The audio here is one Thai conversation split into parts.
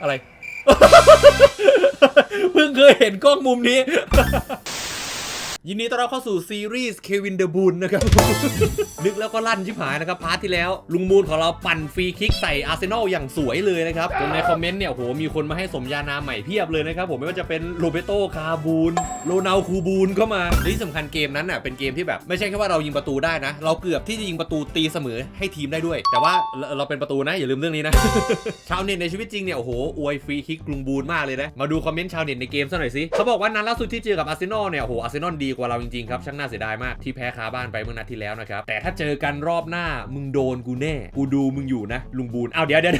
อะไร เพิ่งเคยเห็นกล้องมุมนี้ ยินดีต้อนรับเข้าสู่ซีรีส์เควินเดอะบูนนะครับ นึกแล้วก็ลั่นชิบหายนะครับ พาร์ทที่แล้ว ลุงมูนของเราปั่นฟรีคิกใส่อาร์เซนอลอย่างสวยเลยนะครับจนในคอมเมนต์เนี่ยโหมีคนมาให้สมญานามใหม่เพียบเลยนะครับ ผมไม่ว่าจะเป็นโรเบโตคาบูนโรนัลคูบูนเข้ามาและที่สำคัญเกมนั้นน่ะเป็นเกมที่แบบไม่ใช่แค่ว่าเรายิงประตูได้นะ เราเกือบที่จะยิงประตูตีเสมอให้ทีมได้ด้วย แต่ว่าเราเราเป็นประตูนะอย่าลืมเรื่องนี้นะ ชาวเน็ตในชีวิตจริงเนี่ยโอ้โหอวยฟรีคิกลุงบูนมากเลยนะมาดูคอมเมนต์ชาวเน็ตในเกมซะหน่อยสิเขาบอกว่านัดล่าสุดที่เจอกับอาร์เซนอลเนี่ยโอ้โหอาร์เซนอลดีกว่าเราจริงๆครับช่างน่าเสียดายมากที่แพ้คาบ้านไปเมื่อนัดที่แล้วนะครับแต่ถ้าเจอกันรอบหน้ามึงโดนกูแน่กูดูมึงอยู่นะลุงบูนอ้าวเดี๋ยวเดี๋ยว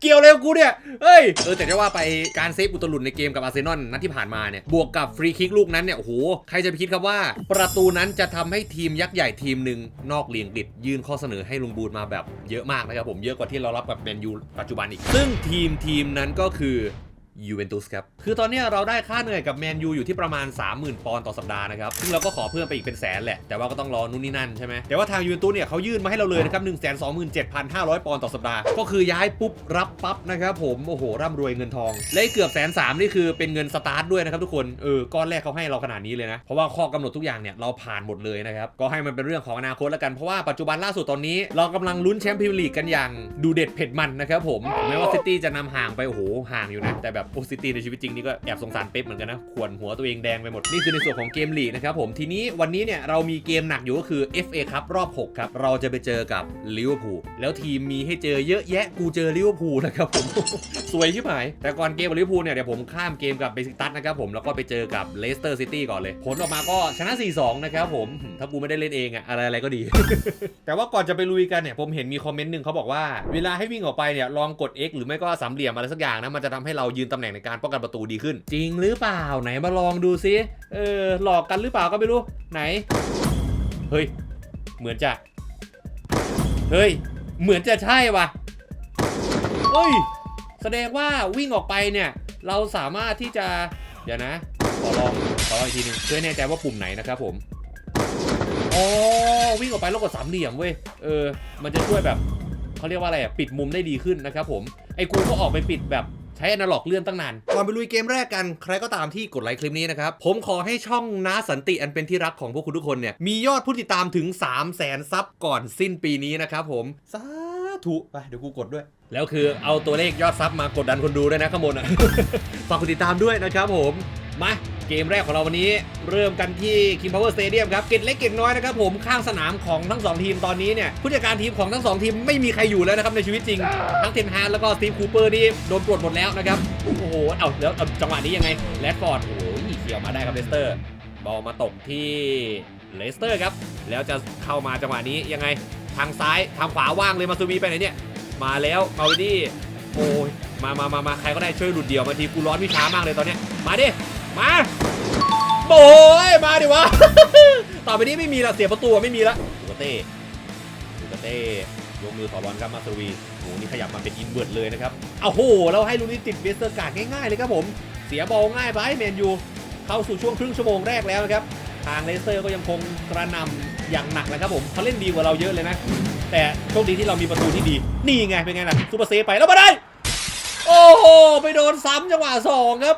เกี่ยวเลยกูเนี่ยเฮ้ยเออแต่จะว่าไปการเซฟอุตลุดในเกมกับอาร์เซนอลนัดที่ผ่านมาเนี่ยบวกกับฟรีคิกลูกนั้นเนี่ยโอ้โหใครจะไปคิดครับว่า ประตูนั้นจะทำให้ทีมยักษ์ใหญ่ทีมหนึ่งนอกเลียงติดยื่นข้อเสนอให้ลุงบูนมาแบบเยอะมากนะครับผมเยอะกว่าที่เรารับกับแมนยูปัจจุบันอีก ซึ่งทีมทีมนั้นก็คือ ยูเวนตุสครับ คือตอนนี้เราได้ค่าเหนื่อยกับแมนยูอยู่ที่ประมาณ 30,000 ปอนด์ต่อสัปดาห์นะครับ ซึ่งเราก็ขอเพิ่มไปอีกเป็นแสนแหละ แต่ว่าก็ต้องรอนู่นนี่นั่นใช่ไหมแต่ว่าทางยูเวนตุสเนี่ยเขายื่นมาให้เราเลยนะครับ127,500 ปอนด์ต่อสัปดาห์ ก็คือย้ายปุ๊บรับปั๊บนะครับผม โอ้โห ร่ำรวยเงินทอง และเกือบแสนสามนี่คือเป็นเงินสตาร์ทด้วยนะครับทุกคน เออ ก้อนแรกเขาให้เราขนาดนี้เลยนะ เพราะว่าข้อกำหนดทุกอย่างเนี่ยเราผ่านหมดเลยนะครับ ก็ให้มันเป็นเรื่องของอนาคตแล้วกัน เพราะว่าปัจจุบันล่าสุดตอนนี้ เรากำลังลุ้นแชมป์พรีเมียร์ลีกกันอย่างดูเด็ดเผ็ดมันนะครับผมแม้ว่าซิตี้จะนำห่างไปโอ้โหห่างอยู่นะแต่แบบโอซิตีในชีวิตจริงนี่ก็แอบสงสารเป๊ปเหมือนกันนะขวนหัวตัวเองแดงไปหมด นี่คือในส่วนของเกมลีกนะครับผมทีนี้วันนี้เนี่ยเรามีเกมหนักอยู่ก็คือ FA ครับรอบ 6 ครับ เราจะไปเจอกับลิเวอร์พูลแล้วทีมมีให้เจอเยอะแยะกูเจอลิเวอร์พูลนะครับผมสวยชิบหาย แต่ก่อนเกมกับลิเวอร์พูลเนี่ยเดี๋ยวผมข้ามเกมกับเบซิกตัสนะครับผมแล้วก็ไปเจอกับเลสเตอร์ซิตี้ก่อนเลย ผลออกมาก็ชนะ 4-2 นะครับผมถ้ากูไม่ได้เล่นเองอะอะไรอะไรก็ดี แต่ว่าก่อนจะไปลุยกันเนี่ยผมเห็นมีคอมเมนต์หนึ่งเขาบอกว่าเวลาให้วิ่งออกไปเนี่ยลองกด X หรือไม่ก็สามเหลี่ยมอะไรสักอย่างนะมันจะทำให้เรายืนตำแหน่งในการป้องกันประตูดีขึ้น จริงหรือเปล่าไหนมาลองดูซิเออหลอกกันหรือเปล่าก็ไม่รู้ไหน เฮ้ย เหมือนจะเฮ้ย เหมือนจะใช่ว่ะเฮ้ย แสดงว่าวิ่งออกไปเนี่ย เราสามารถที่จะ เดี๋ยวนะ ขอลอง ขอลองอีกทีหนึงเพื่อแน่ใจว่าปุ่มไหนนะครับผมอ๋อวิ่งออกไปแล้วกดสามเหลี่ยมเว้ย เออ มันจะช่วยแบบเขาเรียกว่าอะไรอะ ปิดมุมได้ดีขึ้นนะครับผม ไอ้กูก็ออกไปปิดแบบ ใช้อนาล็อกเลื่อนตั้งนาน ก่อนไปลุยเกมแรกกัน ใครก็ตามที่กดไลค์คลิปนี้นะครับ ผมขอให้ช่องน้าสันติอันเป็นที่รักของพวกคุณทุกคนเนี่ย มียอดผู้ติดตามถึง 3 0 0แสนซับก่อนสิ้นปีนี้นะครับผมสาธุไปเดี๋ยวกูกดด้วย แล้วคือเอาตัวเลขยอดซับมากดดันคนดูด้วยนะข้างบนอะ ฝากกดติดตามด้วยนะครับผม มา เกมแรกของเราวันนี้เริ่มกันที่ King Power Stadium ครับ เกตเล็กเกตน้อยนะครับผมข้างสนามของทั้ง 2 ทีมตอนนี้เนี่ยผู้จัดการทีมของทั้ง 2 ทีมไม่มีใครอยู่แล้วนะครับในชีวิตจริง ทั้งเทนฮาร์แล้วก็สตีฟคูเปอร์นี่โดนปลดหมดแล้วนะครับ โอ้โห เอาแล้วจังหวะนี้ยังไงแรดฟอร์ดโอ้โหเขี่ยวมาได้ครับเลสเตอร์ บอลมาตกที่เลสเตอร์ครับแล้วจะเข้ามาจังหวะนี้ยังไงทางซ้ายทางขวาว่างเลยมาซูมีไปไหนเนี่ยมาแล้วมาวิดี้โอ้ยมามามามาใครก็ได้ช่วยหลุดเดี่ยวมาทีกูร้อนวิชามากเลยตอนเนี้ยมาดิ มาโอยมาดิวะ ต่อไปนี้ไม่มีละเสียประตูไม่มีละดูกาเต้ดูกาเต้ยกมือขอบอลครับมาสวีโหนี่ขยับมาเป็นอินเวิร์ดเลยนะครับเอาโหเราให้ลูนี้ติดเวสเตอร์การ์ดง่ายๆเลยครับผม เสียบอลง่ายไปแมนยูเข้าสู่ช่วงครึ่งชั่วโมงแรกแล้วนะครับ ทางเลสเตอร์ก็ยังคงกระนำอย่างหนักเลยครับผมเขาเล่นดีกว่าเราเยอะเลยนะ แต่โชคดีที่เรามีประตูที่ดี นี่ไงเป็นไงล่ะซูเปอร์เซฟไปแล้วมาได้ โอ้โหไปโดนซ้ำจังหวะสองครับ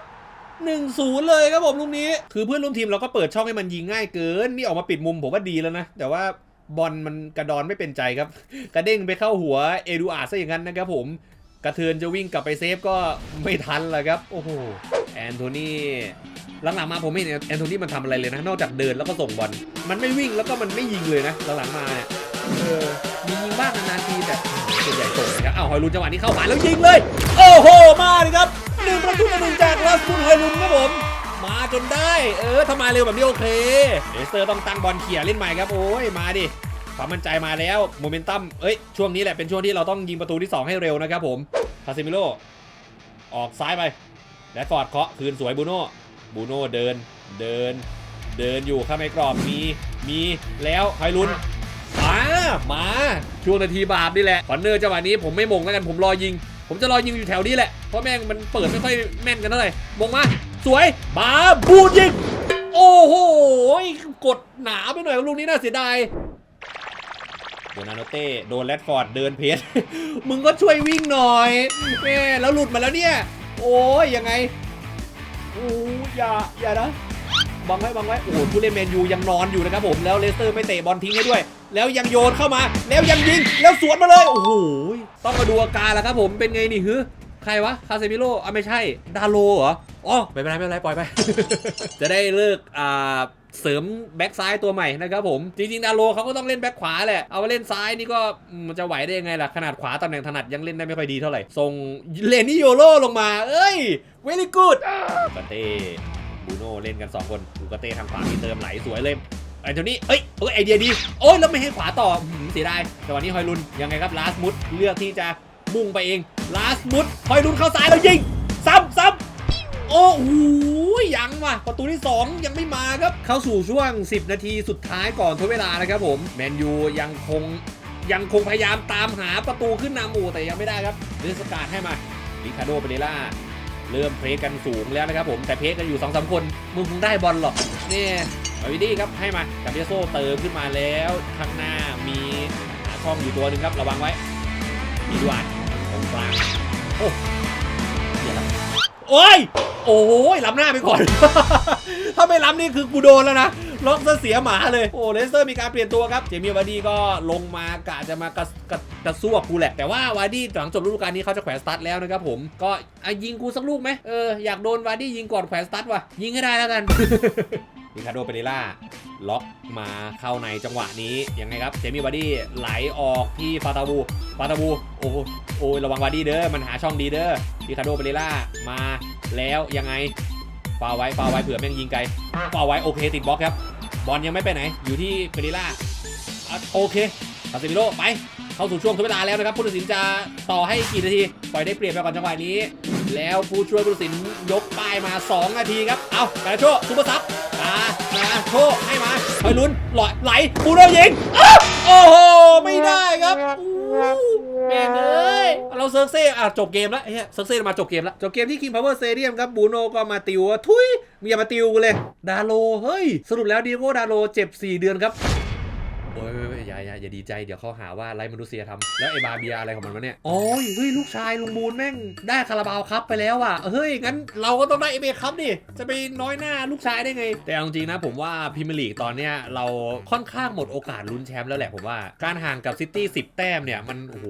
1-0 เลยครับผมลูกนี้ คือเพื่อนร่วมทีมเราก็เปิดช่องให้มันยิงง่ายเกิน นี่ออกมาปิดมุมผมว่าดีแล้วนะ แต่ว่าบอลมันกระดอนไม่เป็นใจครับ กระเด้งไปเข้าหัวเอดูอาร์ซะอย่างนั้นนะครับผมกระเทือนจะวิ่งกลับไปเซฟก็ไม่ทันแล้วครับ โอ้โหแอนโทนีหลังๆมาผมไม่เห็นแอนโทนีมันทำอะไรเลยนะ นอกจากเดินแล้วก็ส่งบอลมันไม่วิ่งแล้วก็มันไม่ยิงเลยนะหลังๆมาเนี่ยเออมียิงบ้างนานๆทีแต่ส่วนใหญ่ส่งนะครับอ้าวฮอยลุนจังหวะนี้เข้ามาแล้วยิงเลย โอ้โหมาดิครับ หนึ่งประตูต่อหนึ่งจากลาสกุลฮลุนครับผม มาจนได้ เออถ้ามาเร็วแบบนี้โอเคเอสเตอร์ต้องตั้งบอลเขี่ยเล่นใหม่ครับ โอ้ย มาดิความมั่นใจมาแล้วโมเมนตัมเอ้ย ช่วงนี้แหละเป็นช่วงที่เราต้องยิงประตูที่ 2 ให้เร็วนะครับผมคาซิมิโลออกซ้ายไปแรดฟอร์ดเคาะคืนสวยบูโน่บูโน่เดินเดิน เดินอยู่ข้างในกรอบมีมีแล้วไฮลุนมามาช่วงนาทีบาปนี่แหละคอนเนอร์จังหวะนี้ผมไม่มงแล้วกันผมรอยิง ผมจะรอยิงอยู่แถวนี้แหละ เพราะแม่งมันเปิดไม่ค่อยแม่นกันเท่าไหร่มงมา สวยมาบูดยิง โอ้โห กดหนาไปหน่อยลูกนี้น่าเสียดายโดนาโนเต้โดนแรดฟอร์ดเดินเพจมึงก็ช่วยวิ่งหน่อยแม่แล้วหลุดมาแล้วเนี่ย โอ้ยยังไงโอ้ยอย่าอย่านะ บังไว้บังไว้โอ้โหผู้เล่นแมนยูยังนอนอยู่นะครับผมแล้วเลสเตอร์ไม่เตะบอลทิ้งให้ด้วย แล้วยังโยนเข้ามา แล้วยังยิงแล้วสวนมาเลยโอ้โหต้องมาดูอาการแล้วครับผมเป็นไงนี่ฮึใครวะคาเซมิโร่อะไม่ใช่ดาโลเหรออ๋อไม่เป็นไรไม่เป็นไรปล่อยไป จะได้เลิกอ่าเสริมแบ็กซ้ายตัวใหม่นะครับผม จริงๆ ดาโลเขาก็ต้องเล่นแบ็กขวาแหละ เอามาเล่นซ้ายนี่ก็มันจะไหวได้ยังไงล่ะ ขนาดขวาตำแหน่งถนัดยังเล่นได้ไม่ค่อยดีเท่าไหร่ส่งเลนนี่โยโรลงมา เอ้ยเวลี่กูดกาเต้ บูโน่เล่นกัน 2 คนอูกาเต้ทางขวามีเติมไหลสวยเลยไอ้เจ้านี้เอ้ยเอ้ยไอเดียดีโอ้ยแล้วไม่ให้ขวาต่ออื้อหือเสียดายแต่วันนี้ฮอยลุนยังไงครับลาสมุดเลือกที่จะมุ่งไปเองลาสมุดฮอยลุนเข้าซ้ายแล้วยิงซ้ำซ้ำโอ้โหยังว่ะประตูที่ 2 ยังไม่มาครับเข้าสู่ช่วง 10 นาทีสุดท้ายก่อนทดเวลานะครับผมแมนยูยังคงยังคงพยายามตามหาประตูขึ้นนำอูแต่ยังไม่ได้ครับเดนสกาดให้มาริคาโดเปเรล่า เริ่มเพลกันสูงแล้วนะครับผมแต่เพลกันอยู่2อสคนมึงคงได้บอลหรอกนี่มาวิดี้ครับให้มากับเดโซเติมขึ้นมาแล้วข้างหน้ามีหาช่องอยู่ตัวหนึ่งครับระวังไว้มีดวานตรงกลางโอ้เดี๋ยวโอ้ยโอ้ยล้ำหน้าไปก่อน ถ้าไม่ล้ำนี่คือกูโดนแล้วนะ ล็อกซะเสียหมาเลย โอ้เลสเตอร์มีการเปลี่ยนตัวครับ เจมี่วาร์ดี้ก็ลงมากะจะมากระกระกระซวกกูแหละ แต่ว่าวาร์ดี้หลังจบฤดูกาลนี้เขาจะแขวนสตาร์ทแล้วนะครับผม ก็อยิงกูสักลูกไหมเอออยากโดนวาร์ดี้ยิงก่อนแขวนสตาร์ทว่ะ ยิงให้ได้แล้วกันริคาโดเปเรล่าล็อกมาเข้าในจังหวะนี้ยังไงครับเจมี่วาร์ดี้ไหลออกที่ฟาตาบูฟาตาบูโอ้โอ้ระวังวาร์ดี้เด้อมันหาช่องดีเด้อริคาโดเปเรล่ามาแล้วยังไง ฟาไว้ฟาไว้เผื่อแม่งยิงไกลฟาไว้โอเคติดบล็อกครับ บอลยังไม่ไปไหน อยู่ที่เปเรล่าโอเคคาเซมิโร่ไป เข้าสู่ช่วงทดเวลาแล้วนะครับ ผู้ตัดสินจะต่อให้กี่นาที ปล่อยได้เปรียบไปก่อนจังหวะนี้ แล้วผู้ช่วยผู้ตัดสินยกป้ายมา 2 นาทีครับ เอากาโชซูเปอร์ซับมามาโชให้มาคอยลุ้นไหลไหลปูโรยิงอโอ้โห ไม่ได้ครับแม่เอ้ เซิร์เซ่อะจบเกมแล้วเฮ้ยเซิร์เซ่มาจบเกมแล้ว จบเกมที่ King Power Stadium ครับบูโนก็มาติวว่าทุยมึงอย่ามาติวกูเลย ดาโลเฮ้ย สรุปแล้วดีโก้ดาโลเจ็บ 4 เดือนครับ อย่าอย่าอย่าดีใจเดี๋ยวเขาหาว่าไร้มนุษยธรรมแล้วไอ้บาเบียอะไรของมันวะเนี่ยโอ้ยเฮ้ยลูกชายลุงบูนแม่งได้คาราบาวครับไปแล้วอะเฮ้ยงั้นเราก็ต้องได้เอเบครับดิจะไปน้อยหน้าลูกชายได้ไง แต่เอาจริงๆนะผมว่าพรีเมียร์ลีกตอนเนี้ยเราค่อนข้างหมดโอกาสลุ้นแชมป์แล้วแหละผมว่าการห่างกับซิตี้10 แต้มเนี่ยมันโอ้โห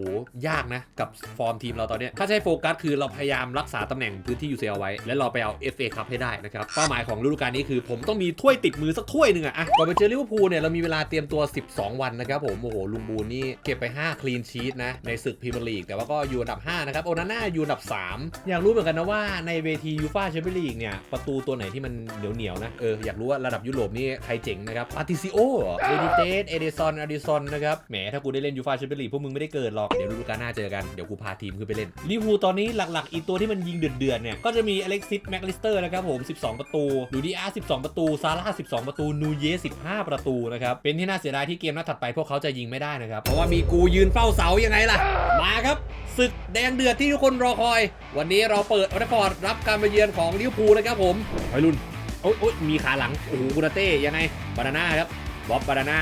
ยากนะกับฟอร์มทีมเราตอนเนี้ยถ้าใช้โฟกัสคือเราพยายามรักษาตำแหน่งพื้นที่ UCL ไว้ และเราไปเอา FA คัพให้ได้นะครับเป้าหมายของฤดูกาลนี้คือ ผมต้องมีถ้วยติดมือสักถ้วยหนึ่งอะอะก่อนไปเจอลิเวอร์พูลเนี่ยเรามีเวลาเตรียมตัว 12 วันนะครับผมโอ้โหลุงบูนนี่เก็บไป 5 คลีนชีตนะในศึกพรีเมียร์ลีกแต่ว่าก็อยู่อันดับ 5 นะครับ โอนาน่าอยู่อันดับ 3 อยากรู้เหมือนกันนะว่าในเวทียูฟ่าแชมเปี้ยนลีกเนี่ยประตูตัวไหนที่มันเหนียวเหนียวๆนะเอออยากรู้ว่าระดับยุโรปนี่ใครเจ๋งนะครับอาร์ติซิโอเอดิเตสเอเดซอนอาร์ดิซอนนะครับแหมถ้ากูได้เล่นยูฟ่าแชมเปี้ยนลีกพวกมึงไม่ได้เกิดหรอกเดี๋ยวฤดูกาลหน้าเจอกันเดี๋ยวกูพาทีมขึ้นไปเล่นลิเวอร์พูลตอนนี้หลักๆ อีตัวที่มันยิงเดือดๆเนี่ยก็จะมีอเล็กซิสแม็กลิสเตอร์นะครับผม 12 ประตูดูดีอาร์12 ประตูซาร่า12 ประตูนูเยส15 ประตูนะครับเป็นที่น่าเสียดายที่เกมนัดถัดไปพวกเขาจะยิงไม่ได้นะครับ เพราะว่ามีกูยืนเฝ้าเสายังไงล่ะ มาครับศึกแดงเดือดที่ทุกคนรอคอย วันนี้เราเปิดออร์ฟอร์ดรับการมาเยือนของลิเวอร์พูลนะครับผมไปรุ่นโอ๊ยโอ๊ยมีขาหลัง โอ้โหกุนาเต้ยังไงบานาน่าครับบ๊อบบานาน่า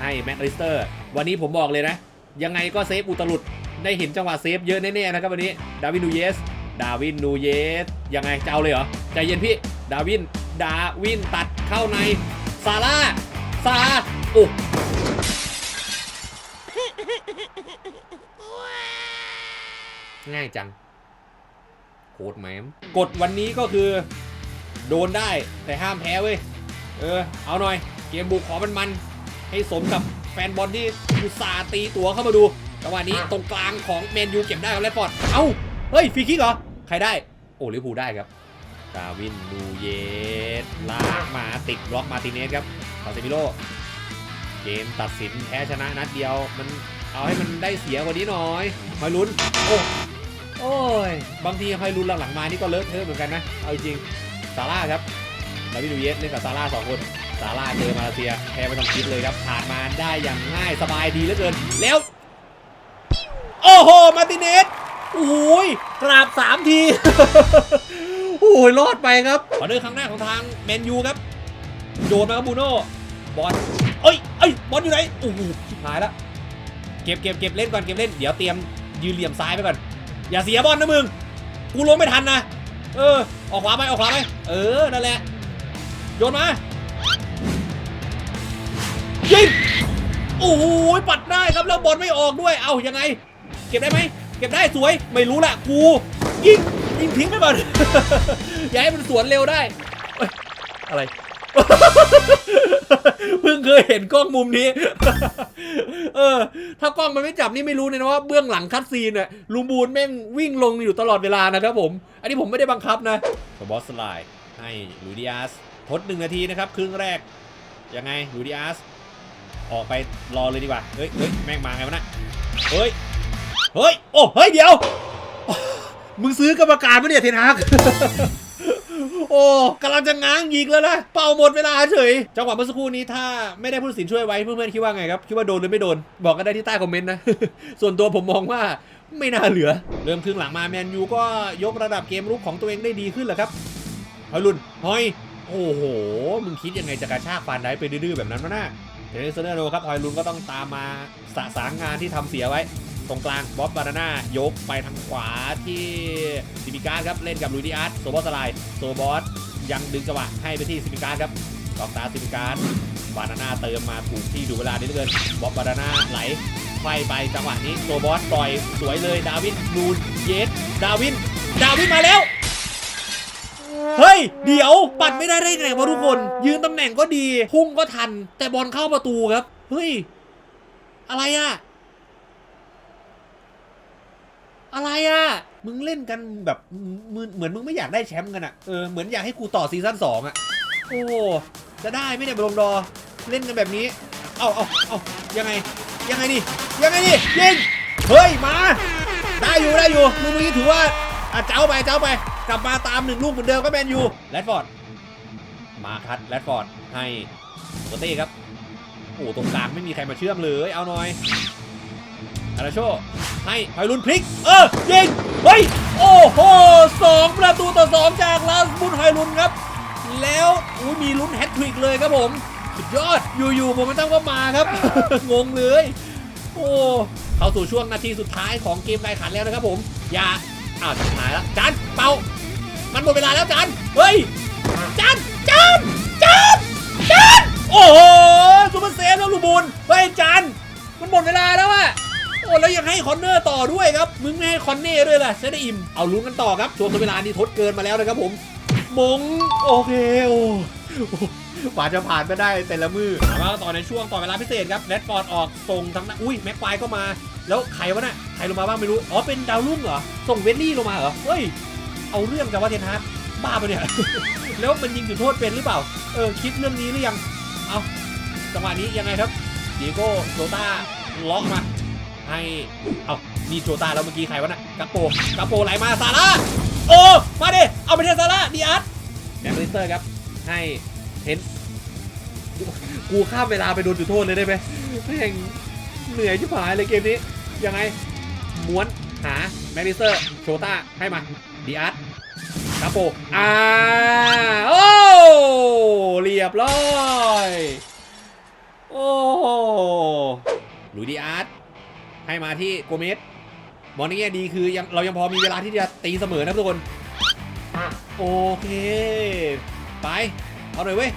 ให้แม็กลิสเตอร์ วันนี้ผมบอกเลยนะ ยังไงก็เซฟอุตลุดได้เห็นจังหวะเซฟเยอะแน่ๆนะครับวันนี้ดาวินนูเยสดาวินนูเยสยังไงจะเอาเลยเหรอใจเย็นพี่ดาวินดาวินตัดเข้าในซาร่าซาโอ้ ง่ายจังโคตรแมมกฎวันนี้ก็คือ โดนได้แต่ห้ามแพ้เว้ย เออ เอาหน่อย เกมบุกขอมันมันๆให้สมกับแฟนบอลที่อุตส่าห์ตีตั๋วเข้ามาดูจังหวะนี้ตรงกลางของแมนยูเก็บได้กับแรดฟอร์ด เอ้า เฮ้ยฟรีคิกเหรอ ใครได้ โอ้ลิเวอร์พูลได้ครับดาวินนูเยสลากมาติดบล็อกมาร์ติเนสครับคาเซมิโลเกมตัดสินแพ้ชนะนัดเดียว มันเอาให้มันได้เสียกว่านี้หน่อยคอยลุ้น โอ้ โอ้ย บางทีคอยลุ้นหลังๆมานี่ก็เลอะเทอะเหมือนกันนะ เอาจริงซาร่าครับดาวิดูเยสเล่นกับซาร่าสองคนซาร่าเจอมาเลเซียแพ้ไม่ต้องคิดเลยครับผ่านมาได้อย่างง่ายสบายดีเหลือเกิน แล้ว โอ้โห มาติเนสโอ้ยกราบสามทีโอ้ยรอดไปครับขอเดินครั้งหน้าของทางแมนยูครับ โยนมาครับบูโน่บอลเอ้ยเอ้ยบอลอยู่ไหนโอ้โหหายแล้วเก็บเก็บเก็บเล่นก่อนเก็บเล่นเดี๋ยวเตรียมยืนเหลี่ยมซ้ายไปก่อน อย่าเสียบอลนะมึง กูลงไม่ทันนะ เออ ออกขวาไปออกขวาไป เออ นั่นแหละ โยนมา ยิง โอ้โห ปัดได้ครับ แล้วบอลไม่ออกด้วย เอายังไง เก็บได้ไหม เก็บได้สวย ไม่รู้แหละกู ยิง ยิงทิ้งไปก่อน อย่าให้มันสวนเร็วได้ อะไร เพิ่งเคยเห็นกล้องมุมนี้ เออ ถ้ากล้องมันไม่จับนี่ไม่รู้เลยนะว่าเบื้องหลังคัดซีนเนี่ยลุงบูนแม่งวิ่งลงอยู่ตลอดเวลานะครับผม อันนี้ผมไม่ได้บังคับนะบอสสไลด์ให้ลูดิอาสทดหนึ่งนาทีนะครับ ครึ่งแรก ยังไงลูดิอาสออกไปรอเลยดีกว่า เฮ้ยเฮ้ยแม่งมาไงวะนะเฮ้ย เฮ้ย โอ้ เฮ้ย เดี๋ยว มึงซื้อกรรมการปะเนี่ยเทนฮาก โอ้กำลังจะง้างยิงแล้วนะเป่าหมดเวลาเฉยจังหวะเมื่อสักครู่นี้ถ้าไม่ได้ผู้ตัดสินช่วยไว้เพื่อนๆคิดว่าไงครับคิดว่าโดนหรือไม่โดน บอกกันได้ที่ใต้คอมเมนต์นะ ส่วนตัวผมมองว่าไม่น่าเหลือ เริ่มครึ่งหลังมาแมนยูก็ยกระดับเกมรุกของตัวเองได้ดีขึ้นแหละครับฮอยลุนฮอยโอ้โห มึงคิดยังไงจะกระชากฟันได้ไปดื้อแบบนั้นวะน่าเทเนสเซอร์โนครับฮอยลุนก็ต้องตามมาสะสางงานที่ทำเสียไว้ ตรงกลางบ๊อบบานาน่ายกไปทางขวาที่ซิมิการครับ เล่นกับลุยดิอาร์ตโซบอสไลด์โซบอสยังดึงจังหวะให้ไปที่ซิมิการครับกองตาซิมิการบานาน่าเติมมาถูกที่ดูเวลาได้เหลือเกินบ๊อบบานาน่าไหลไฟไปจังหวะนี้โซบอสปล่อยสวยเลยดาวินนูนเยสดาวิน ดาวินมาแล้ว เฮ้ย เดี๋ยวปัดไม่ได้ได้ไงวะทุกคน ยืนตำแหน่งก็ดี พุ่งก็ทัน แต่บอลเข้าประตูครับ เฮ้ย อะไรอะ อะไรอะ มึงเล่นกันแบบมึงเหมือนมึงไม่อยากได้แชมป์กันอะ เออ เหมือนอยากให้กูต่อซีซั่นสองอะ โอ้ จะได้ไหมเนี่ยบอลงดอ เล่นกันแบบนี้ เอาเอาเอายังไง ยังไงดิ ยังไงดิยิง เฮ้ย มา ได้อยู่ได้อยู่ลูกนี้ถือว่าอะเจ้าไปเจ้าไป กลับมาตามหนึ่งลูกเหมือนเดิมก็แมนยูแรดฟอร์ด มาคัดแรดฟอร์ดให้โกเต้ครับ โอ้ตรงกลางไม่มีใครมาเชื่อมเลย เอาหน่อยอาราโช ให้ไพลุนพลิก เออยิงเฮ้ยโอ้โหสองประตูต่อสองจากลาสบุนไฮลุนครับ แล้วอุ้ยมีลุ้นแฮตทริกเลยครับผมสุดยอดอยู่ๆผมไม่ต้องก็มาครับ งงเลย โอ้เข้าสู่ช่วงนาทีสุดท้ายของเกมการขันแล้วนะครับผมอย่าอ้าวจะหายแล้วจานเป่ามันหมดเวลาแล้วจานเฮ้ยจานจานจานจานโอ้โหซูเปอร์เซฟแล้วลูกบุญเฮ้ยจานมันหมดเวลาแล้วอะ อ้แล้วยังให้คอนเนอร์ต่อด้วยครับ มึงไม่ให้คอนเน่ด้วยล่ะจะได้อิ่ม เอาลุ้นกันต่อครับช่วงเวลานี้ทดเกินมาแล้วนะครับผม มงโอเคโอ้กว่าจะผ่านไปได้แต่ละมือมาต่อในช่วงต่อเวลาพิเศษครับแรดฟอร์ดออกส่งทางหน้าอุ้ยแม็กควายก็มา แล้วใครวะน่ะใครลงมาบ้างไม่รู้ อ๋อเป็นดาวรุ่งเหรอ ส่งเวลลี่ลงมาเหรอ เฮ้ย เอาเรื่องจากว่าเทนฮาร์ดบ้าปะเนี่ย แล้วมันยิงจุดโทษเป็นหรือเปล่า เออคิดเรื่องนี้หรือยัง เอาจังหวะนี้ยังไงครับดีโก้โซต้าล็อกมา ให้เอานี่โจตาแล้วเมื่อกี้ใครวะน่ะกัปโปกัปโปไหลมาซาร่าโอ้มาดิเอาไปเทซาร่าดีอาร์ตแดนบริสเตอร์ครับ ให้เทนกูข้ามเวลาไปโดนจุดโทษเลยได้ไหมแม่งเหนื่อยชิบหายเลยเกมนี้ ยังไงม้วนหาแมนดิสเตอร์โชต้าให้มันดีอาร์ตกัปโปอ่าโอ้เรียบร้อย โอ้ลุยดีอาร์ต ให้มาที่โกเมสบอลนี่แง่ดีคือยังเรายังพอมีเวลาที่จะตีเสมอนะทุกคน โอเค ไป เอาหน่อยเว้ย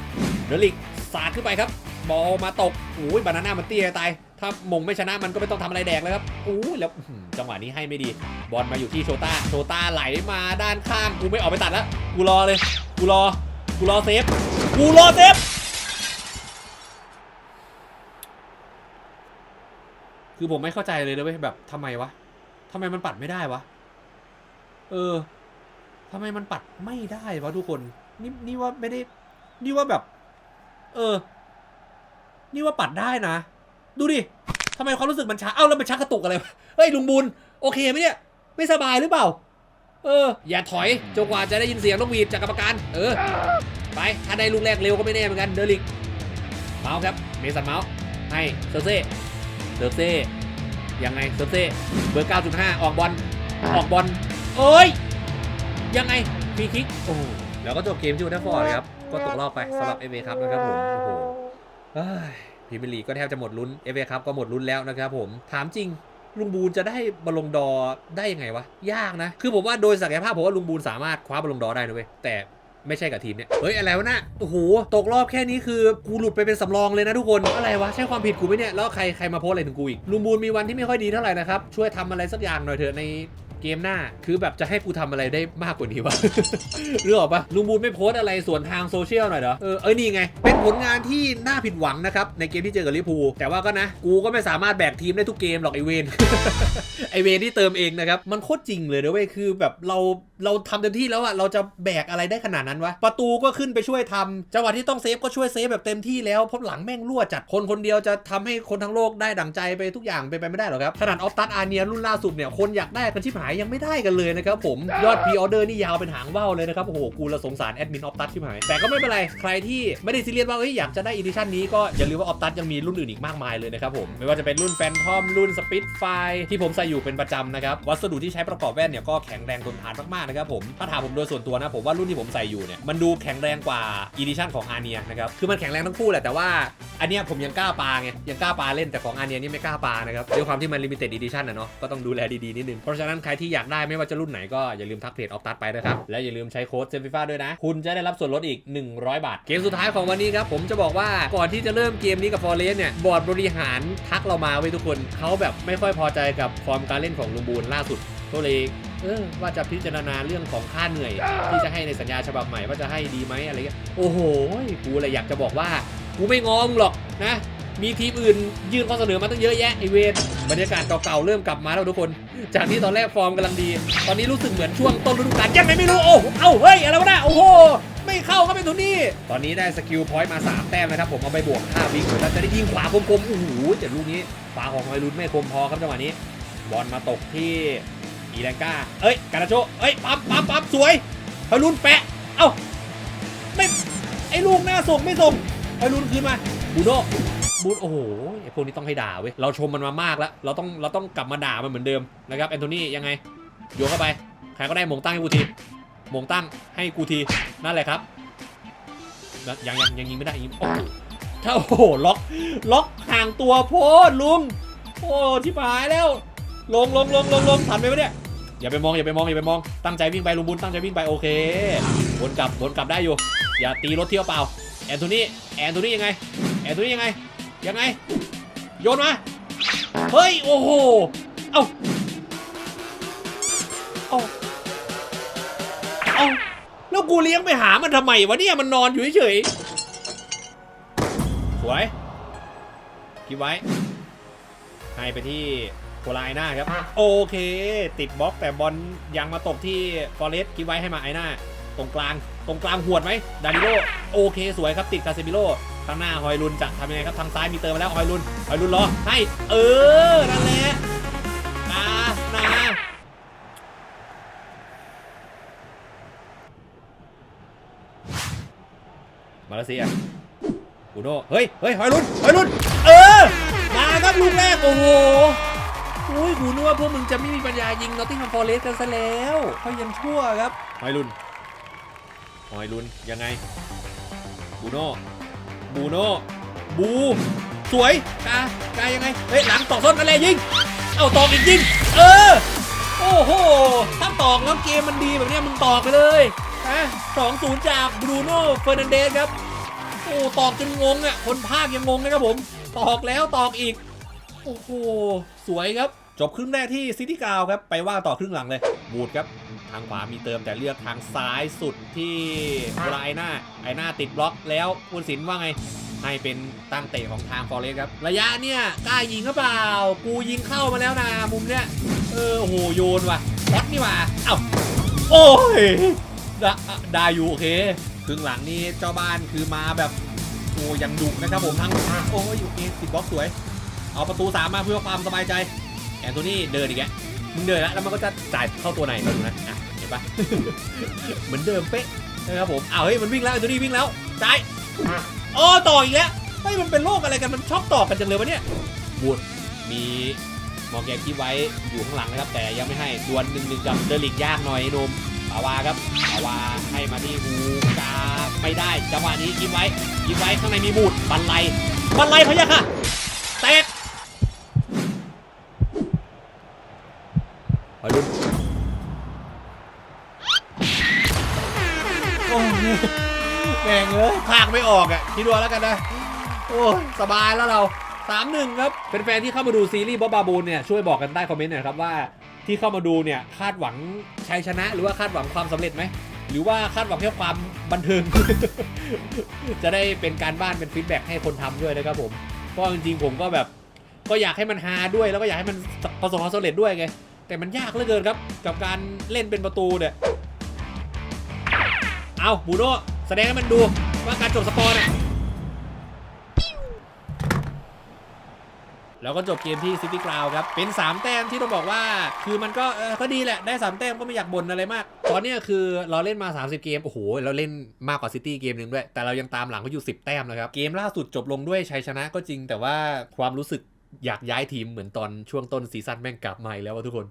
เดลิกสาดขึ้นไปครับ บอลมาตกโอ้ยบานาน่ามันเตี้ยตาย ถ้ามงไม่ชนะมันก็ไม่ต้องทำอะไรแดกเลยครับโอ้ยแล้วจังหวะนี้ให้ไม่ดี บอลมาอยู่ที่โชต้า โชต้าไหลมาด้านข้าง กูไม่ออกไปตัดแล้ว กูรอเลย กูรอ กูรอเซฟ กูรอเซฟ คือผมไม่เข้าใจเลยนะเว้ยแบบทำไมวะทำไมมันปัดไม่ได้วะ เออทำไมมันปัดไม่ได้วะทุกคน นี่นี่ว่าไม่ได้ นี่ว่าแบบ เออ นี่ว่าปัดได้นะ ดูดิทำไมความรู้สึกมันช้า เอ้าแล้วมันชักกระตุกอะไรเฮ้ยลุงบุญ โอเคไหมเนี่ย ไม่สบายหรือเปล่า เออ อย่าถอยจนกว่าจะได้ยินเสียงนกหวีดจากกรรมการ เออ ไป ถ้าได้ลูกแรกเร็วก็ไม่แน่เหมือนกัน เดลิก เมาส์ครับ เมสันเมาส์ให้เซอร์เซ่ เซอร์เซ่ยังไงเซอร์เซ่เบอร์ 9.5 ออกบอลออกบอลเอ้ย ยังไงฟรีคิกโอ้แล้วก็จบเกมที่อุตฟอร์ดครับ ก็ตกรอบไปสำหรับเอเครับนะครับผมโอ้โหเอ้ยพรีเมียร์ลีกก็แทบจะหมดลุ้นเอเอครับก็หมดลุ้นแล้วนะครับผมถามจริงลุงบูนจะได้บอลลงดอได้ยังไงวะ ยากนะ คือผมว่าโดยศักยภาพผมว่าลุงบูนสามารถคว้าบอลลงดอได้นะเว้ยแต่ ไม่ใช่กับทีมเนี่ย เฮ้ย อะไรวะน่ะโอ้โห ตกรอบแค่นี้คือ กูหลุดไปเป็นสำรองเลยนะทุกคน อะไรวะ ใช่ความผิดกูไหมเนี่ย แล้วใครใครมาโพสอะไรถึงกูอีก ลุงบูนมีวันที่ไม่ค่อยดีเท่าไหร่นะครับ ช่วยทำอะไรสักอย่างหน่อยเถอะในเกมหน้า คือแบบจะให้กูทำอะไรได้มากกว่านี้วะเรื่องออกปะลุงบูนไม่โพสอะไรส่วนทางโซเชียลหน่อยเหรอ เออ เอ้ยนี่ไง เป็นผลงานที่น่าผิดหวังนะครับ ในเกมที่เจอกับลิพูแต่ว่าก็นะ กูก็ไม่สามารถแบกทีมได้ทุกเกมหรอกไอเวน ไอเวนที่เติมเองนะครับ มันโคตรจริงเลยนะเว้ย คือแบบเราเราทำเต็มที่แล้วอะเราจะแบกอะไรได้ขนาดนั้นวะ ประตูก็ขึ้นไปช่วยทำจังหวะที่ต้องเซฟก็ช่วยเซฟแบบเต็มที่แล้วเพราะหลังแม่งรั่วจัดคนคนเดียวจะทำให้คนทั้งโลกได้ดั่งใจไปทุกอย่างเป็นไปไม่ได้หรอกครับ ขนาดออฟตัสอาเนียรุ่นล่าสุดเนี่ย คนอยากได้กันชิบหายยังไม่ได้กันเลยนะครับผมยอดพีออเดอร์นี่ยาวเป็นหางว่าวเลยนะครับโอ้โหกูละสงสารแอดมินออฟตัสชิบหายแต่ก็ไม่เป็นไรใครที่ไม่ได้ซีเรียสว่าเฮ้ยอยากจะได้อีดิชั่นนี้ก็อย่าลืมว่าออฟตัสยังมีรุ่นอื่นอีกมากมายเลยนะครับผมไม่ว่าจะเป็นรุ่นแฟนทอมรุ่นสปิ t ไฟที่ผมใส่อยู่เป็นประจำนะครับวัสดุที่ใช้ประกอบแว่นเนี่ยก็แข็งแรงทนทานมากนะครับผมถ้าถามผมโดยส่วนตัวนะผมว่ารุ่นที่ผมใส่อยู่เนี่ยมันดูแข็งแรงกว่าอีดิชั่นของอาเนียนะครับคือมันแข็งแรงทั้งคู่แหละแต่ว่าอันเนี้ยผมยังกล้าปาไงยังกล้าปาเล่นแต่ของอาเนียนี่ไม่กล้าปานะครับด้วยความที่มันลิมิเต็ดอีดิชั่นนะเนาะก็ต้องดูแลดีๆนิดนึงเพราะฉะนั้นใครที่อยากได้ไม่ว่าจะรุ่นไหนก็อย่าลืมทักเพจออฟตัสไปนะครับและอย่าลืมใช้โค้ดเซฟิฟ้าด้วยนะ คุณจะได้รับส่วนลดอีก 100 บาท เกมสุดท้ายของวันนี้ครับผมจะบอกว่าก่อนที่จะเริ่มเกมนี้กับฟอร์เรสเนี่ยบอร์ดบริหารทักเรามาไว้ทุกคนเขาแบบไม่ค่อยพอใจกับฟอร์มการเล่นของลุงบูนล่าสุดก็เลย ออว่าจะพิจารณาเรื่องของค่าเหนื่อย ที่จะให้ในสัญญาฉบับใหม่ว่าจะให้ดีไหมอะไรเงี้ยโอ้โหกูเลยอยากจะบอกว่ากูไม่งองหรอกนะ มีทีมอื่นยื่นข้อเสนอมาตั้งเยอะแยะไอเวนบรรยากาศเก่าๆเริ่มกลับมาแล้วทุกคน จากที่ตอนแรกฟอร์มกำลังดี ตอนนี้รู้สึกเหมือนช่วงต้นฤดูกาลยังไงไม่รู้โอ้เอ้าเฮ้ยอะไรวะน่ะโอ้โหไม่เข้าครับเป็นตัวนี้ตอนนี้ได้สกิลพอยต์มา 3 แต้มนะครับ ผมเอาไปบวก5วิงแล้วจะได้ยิงขวาคมๆโอ้โหแต่ลูกนี้ขวาของไฮรุนไม่คมพอครับจังหวะนี้บอลมาตกที่ อีแรงก้า เอ้ย กานาโชเอ้ย ปั๊มปั๊มปั๊มสวยไฮรุนแปะ เอ้า ไม่ ไอ้ลูกหน้าส่งไม่ส่งไฮรุนคืนมาบูโน่บูธโอ้โห ไอ้พวกนี้ต้องให้ด่าเว้ย เราชมมันมามากแล้ว เราต้อง เราต้องกลับมาด่ามันเหมือนเดิมนะครับแอนโทนี่ยังไง โยนเข้าไป ใครก็ได้มงตั้งให้กูทีมงตั้งให้กูที นั่นแหละครับแล้วยังยังยังยิงไม่ได้ยิงโอ้ถ้าโอ้โหล็อก ล็อกห่างตัวโพดลุง โอ้ที่หายแล้ว ลงลงลงลงลงทันไหมวะเนี่ย อย่าไปมองอย่าไปมองอย่าไปมองตั้งใจวิ่งไปลุงบุญตั้งใจวิ่งไปโอเควนกลับวนกลับได้อยู่ อย่าตีรถเที่ยวเปล่าแอนโทนีแอนโทนียังไงแอนโทนียังไงยังไงโยนมาเฮ้ยโอ้โหเอ้าเอ้าเอ้าแล้วกูเลี้ยงไปหามันทำไมวะเนี่ยมันนอนอยู่เฉยสวยกิบไว้ให้ไปที่ โคลาไอหน้าครับ โอเค ติดบล็อกแต่บอลยังมาตกที่ฟอเรสต์กิบไว้ให้มาไอหน้า ตรงกลาง ตรงกลางหวดไหมดานิโลโอเค สวยครับติดคาเซมิโลข้างหน้าฮอยลุนจะทำยังไงครับทางซ้ายมีเติมมาแล้วฮอยลุนฮอยลุนรอให้เออนั่นแหละนานามาเลเซียบูโน่เฮ้ยเฮ้ยฮอยลุนฮอยลุนเออมาครับลูกแรกโอ้โห อุ้ยกูนึกว่าพวกมึงจะไม่มีปัญญายิงนอตติงแฮมฟอร์เรสกันซะแล้วเขายังชั่วครับฮอยลุนฮอยลุนยังไงบูโน่บูโน่บูสวยกากายังไงเฮ้ยหลังตอกส้นกันเลยยิงเอาตอกอีกยิงเออโอ้โหถ้าตอกแล้วเกมมันดีแบบนี้มึงตอกไปเลยฮะสองศูนย์จากบรูโน่เฟอร์นันเดสครับโอ้ตอกจนงงอะคนภาคยังงงนะครับผม ตอกแล้วตอกอีก โอ้โห สวยครับ จบครึ่งแรกที่ซิตี้กาวครับ ไปว่าต่อครึ่งหลังเลย บูดครับ ทางขวามีเติมแต่เลือกทางซ้ายสุดที่ลาไอหน้า ไอหน้าติดบล็อกแล้วคุณสินว่าไง ให้เป็นตั้งเตะของทางฟอร์เรสครับ ระยะเนี่ยกล้ายิงหรือเปล่า กูยิงเข้ามาแล้วนะมุมเนี้ย เออ โอ้โห โยนว่ะบอสนี่ว่ะเอ้า โอ้ยด้ได้อยู่โอเคครึ่งหลังนี่เจ้าบ้านคือมาแบบโอ้ยังดุนะครับผมทั้งโอ้ยโอเคติดบล็อกสวย เอาประตูสามมาเพื่อความสบายใจแอนโทนี่เดินอีกแล้วมึงเดินแล้วแล้วมันก็จะจ่ายเข้าตัวไหนมาดูนะอะเห็นปะ เหมือนเดิมเป๊ะนะครับผมอ้าวเฮ้ยมันวิ่งแล้วแอนโทนี่วิ่งแล้วจ่ายอ๋อต่ออีกแล้วเฮ้ยมันเป็นโรคอะไรกันมันชอบต่อกันจังเลยวะเนี่ยบูดมีมอร์แกนที่ไว้อยู่ข้างหลังนะครับ แต่ยังไม่ให้ดวลหนึ่งหนึ่งกับเดลิกยากหน่อยไอ้หนมปาวาครับปาวาให้มาที่ฮูกาไม่ได้จังหวะนี้กินไว้กินไว้ข้างในมีบูดบันไลบันไลพะยะค่ะ ไม่ออกอะคิดดูแล้วกันนะ โอ้สบายแล้วเรา3-1ครับเป็นแฟนที่เข้ามาดูซีรีส์บ๊อบบาบูนเนี่ยช่วยบอกกันใต้คอมเมนต์หน่อยครับว่าที่เข้ามาดูเนี่ยคาดหวังชัยชนะ หรือว่าคาดหวังความสำเร็จไหมหรือว่าคาดหวังแค่ความบันเทิง จะได้เป็นการบ้านเป็นฟีดแบ็กให้คนทำด้วยนะครับผมเพราะจริงๆผมก็แบบก็อยากให้มันฮาด้วยแล้วก็อยากให้มันประสบความสำเร็จด้วยไงแต่มันยากเหลือเกินครับ กับการเล่นเป็นประตูเนี่ยเอาบูโน่แสดงให้มันดู ว่าการจบสกอร์เนี่ยแล้วก็จบเกมที่ซิตี้กราวครับเป็น 3 แต้มที่ต้องบอกว่า คือมันก็เออก็ดีแหละได้ 3 แต้มก็ไม่อยากบ่นอะไรมาก ตอนนี้คือเราเล่นมา 30 เกม โอ้โห เราเล่นมากกว่าซิตี้เกมหนึ่งด้วย แต่เรายังตามหลังเขาอยู่ 10 แต้มนะครับ เกมล่าสุดจบลงด้วยชัยชนะก็จริงแต่ว่าความรู้สึกอยากย้ายทีมเหมือนตอนช่วงต้นซีซั่นแม่งกลับมาอีกแล้วทุกคน